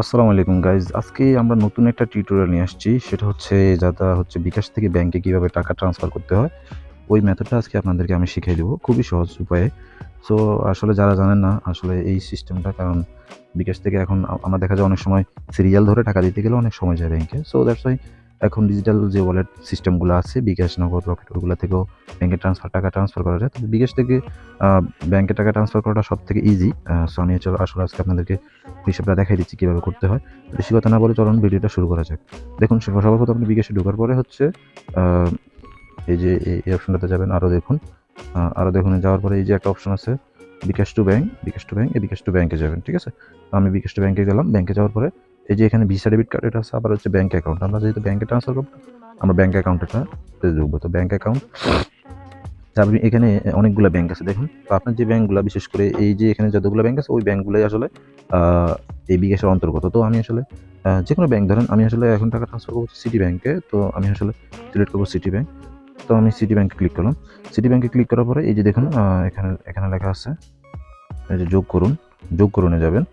আসসালামু আলাইকুম গাইজ আজকে আমরা নতুন একটা টিউটোরিয়াল নিয়ে আসছি। সেটা হচ্ছে যাতে হচ্ছে বিকাশ থেকে ব্যাংকে কীভাবে টাকা ট্রান্সফার করতে হয়, ওই মেথডটা আজকে আপনাদেরকে আমি শিখিয়ে দেবো খুবই সহজ উপায়ে। সো আসলে যারা জানেন না, আসলে এই সিস্টেমটা কারণ বিকাশ থেকে এখন আমরা দেখা যায় অনেক সময় সিরিয়াল ধরে টাকা দিতে গেলে অনেক সময় যায় ব্যাংকে সো দ্যাটস ওয়াই এখন ডিজিটাল যে ওয়ালেট সিস্টেমগুলো আছে, বিকাশ নগদ রকেট ওগুলো থেকেও ব্যাংকে ট্রান্সফার টাকা ট্রান্সফার করা যায়। তবে বিকাশ থেকে ব্যাংকে টাকা ট্রান্সফার করাটা সব থেকে ইজি সো আমি চলো আসলে আজকে আপনাদেরকে হিসাবটা দেখাই দিচ্ছি কীভাবে করতে হয়। বেশি কথা না বলে চলুন ভিডিওটা শুরু করা যাক। দেখুন সে- সর্বপ্রথম আপনি বিকাশে ঢোকার পরে হচ্ছে এই যে এই- অপশনটাতে যাবেন আরও দেখুন। আরও দেখুন, যাওয়ার পরে এই যে একটা অপশন আছে, bKash to bank bKash to bank এই বিকাশ টু ব্যাঙ্কে যাবেন, ঠিক আছে? আমি বিকাশ টু ব্যাঙ্কে গেলাম ব্যাঙ্কে যাওয়ার পরে এই যে এখানে ভিসা ডেবিট কার্ড এটা আছে, আবার হচ্ছে ব্যাঙ্ক অ্যাকাউন্ট আমরা যেহেতু ব্যাঙ্কে ট্রান্সফার করব, আমরা ব্যাংক অ্যাকাউন্টটা ঢুকবো তো ব্যাংক অ্যাকাউন্ট আপনি এখানে অনেকগুলো ব্যাংক আছে, দেখুন। তো আপনার যে ব্যাংকগুলো বিশেষ করে এই যে এখানে যতগুলো ব্যাংক আছে, ওই ব্যাংকগুলোই আসলে এই বিকাশের অন্তর্গত। তো আমি আসলে যে কোনো ব্যাংক ধরেন আমি আসলে এখন টাকা ট্রান্সফার করব সিটি ব্যাংকে তো আমি আসলে সিলেক্ট করব সিটি ব্যাংক তো আমি সিটি ব্যাংকে ক্লিক করলাম। সিটি ব্যাংকে ক্লিক করার পরে, এই যে দেখুন এখানে এখানে লেখা আছে, এই যে যোগ করুন, যোগ করুনে যাবেন।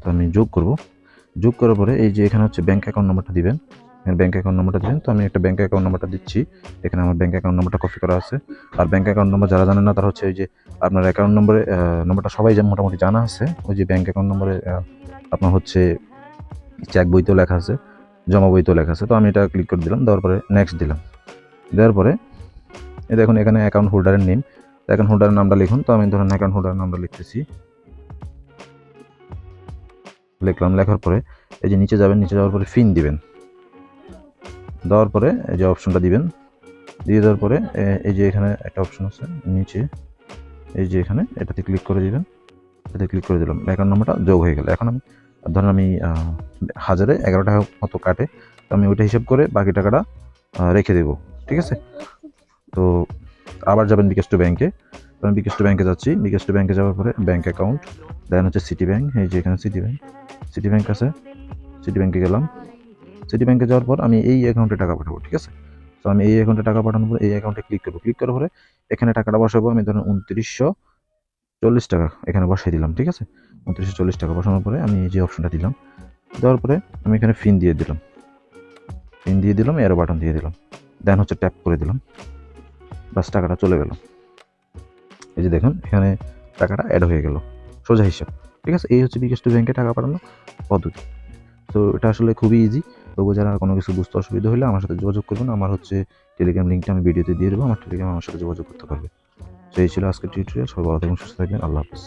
তো আমি যোগ করব। যোগ করার পরে এই যে এখানে হচ্ছে ব্যাঙ্ক অ্যাকাউন্ট নাম্বারটা দিবেন। ব্যাঙ্ক অ্যাকাউন্ট নাম্বারটা দিবেন। তো আমি একটা ব্যাঙ্ক অ্যাকাউন্ট নাম্বারটা দিচ্ছি। এখানে আমার ব্যাঙ্ক অ্যাকাউন্ট নাম্বারটা কপি করা আছে। আর ব্যাঙ্ক অ্যাকাউন্ট নাম্বার যারা জানেন না, তারা হচ্ছে ওই যে আপনার অ্যাকাউন্ট নম্বরে নম্বরটা সবাই জান মোটামুটি জানা আছে। ওই যে ব্যাঙ্ক অ্যাকাউন্ট নম্বরে আপনার হচ্ছে চেক বইতেও লেখা আছে, জমা বইতেও লেখা আছে। তো আমি এটা ক্লিক করে দিলাম, দেওয়ার পরে নেক্সট দিলাম। দেওয়ার পরে, এই দেখুন এখানে অ্যাকাউন্ট হোল্ডারের নেম অ্যাকাউন্ট হোল্ডারের নামটা লিখুন। তো আমি ধরেন অ্যাকাউন্ট হোল্ডারের নামটা লিখতেছি। লিখলাম, লেখার পরে এই যে নিচে যাবেন, নিচে যাওয়ার পরে ফিন দিবেন। দেওয়ার পরে এই যে অপশনটা দিবেন, দিয়ে দেওয়ার পরে এই যে এখানে একটা অপশন আছে, নিচে এই যে এখানে এটাতে ক্লিক করে দিবেন এটাতে ক্লিক করে দিলাম। অ্যাকাউন্ট নাম্বারটা যোগ হয়ে গেল। এখন আমি, ধরেন আমি হাজারে এগারো টাকা মতো কাটে, তো আমি ওইটা হিসাব করে বাকি টাকাটা রেখে দেবো। ঠিক আছে? তো আবার যাবেন বিকাশ টু ব্যাংকে তো আমি বিকাশ টু ব্যাংকে যাচ্ছি। বিকাশ টু ব্যাংকে যাওয়ার পরে ব্যাংক অ্যাকাউন্ট দেন হচ্ছে সিটি ব্যাংক এই যে এখানে সিটি ব্যাংক সিটি ব্যাংক আছে। সিটি ব্যাংকে গেলাম। সিটি ব্যাংকে যাওয়ার পর আমি এই অ্যাকাউন্টে টাকা পাঠাবো, ঠিক আছে? তো আমি এই অ্যাকাউন্টে টাকা পাঠানোর পর এই অ্যাকাউন্টে ক্লিক করব। ক্লিক করার পরে এখানে টাকাটা বসাবো, আমি ধরুন উনত্রিশশো চল্লিশ টাকা এখানে বসাই দিলাম, ঠিক আছে? উনত্রিশশো চল্লিশ টাকা বসানোর পরে আমি এই যে অপশনটা দিলাম। দেওয়ার পরে আমি এখানে ফিন দিয়ে দিলাম। ফিন দিয়ে দিলাম এরো বাটন দিয়ে দিলাম। দেন হচ্ছে ট্যাপ করে দিলাম। বাস টাকাটা চলে গেল। এই যে দেখুন, এখানে টাকাটা অ্যাড হয়ে গেল। সোজা হিসাব, ঠিক আছে? এই হচ্ছে বিকাশ টু ব্যাংকে টাকা পাঠানো পদ্ধতি। তো এটা আসলে খুবই ইজি তবু যারা কোনো কিছু বুঝতে অসুবিধা হলে আমার সাথে যোগাযোগ করবেন। আমার হচ্ছে টেলিগ্রাম লিঙ্কটা আমি ভিডিওতে দিয়ে দেবো। আমার টেলিগ্রাম আমার সাথে যোগাযোগ করতে পারবে। তো এই ছিল আজকের টিউটোরিয়াল সবাই ভালো থাকবেন, সুস্থ থাকবেন। আল্লাহ হাফিজ।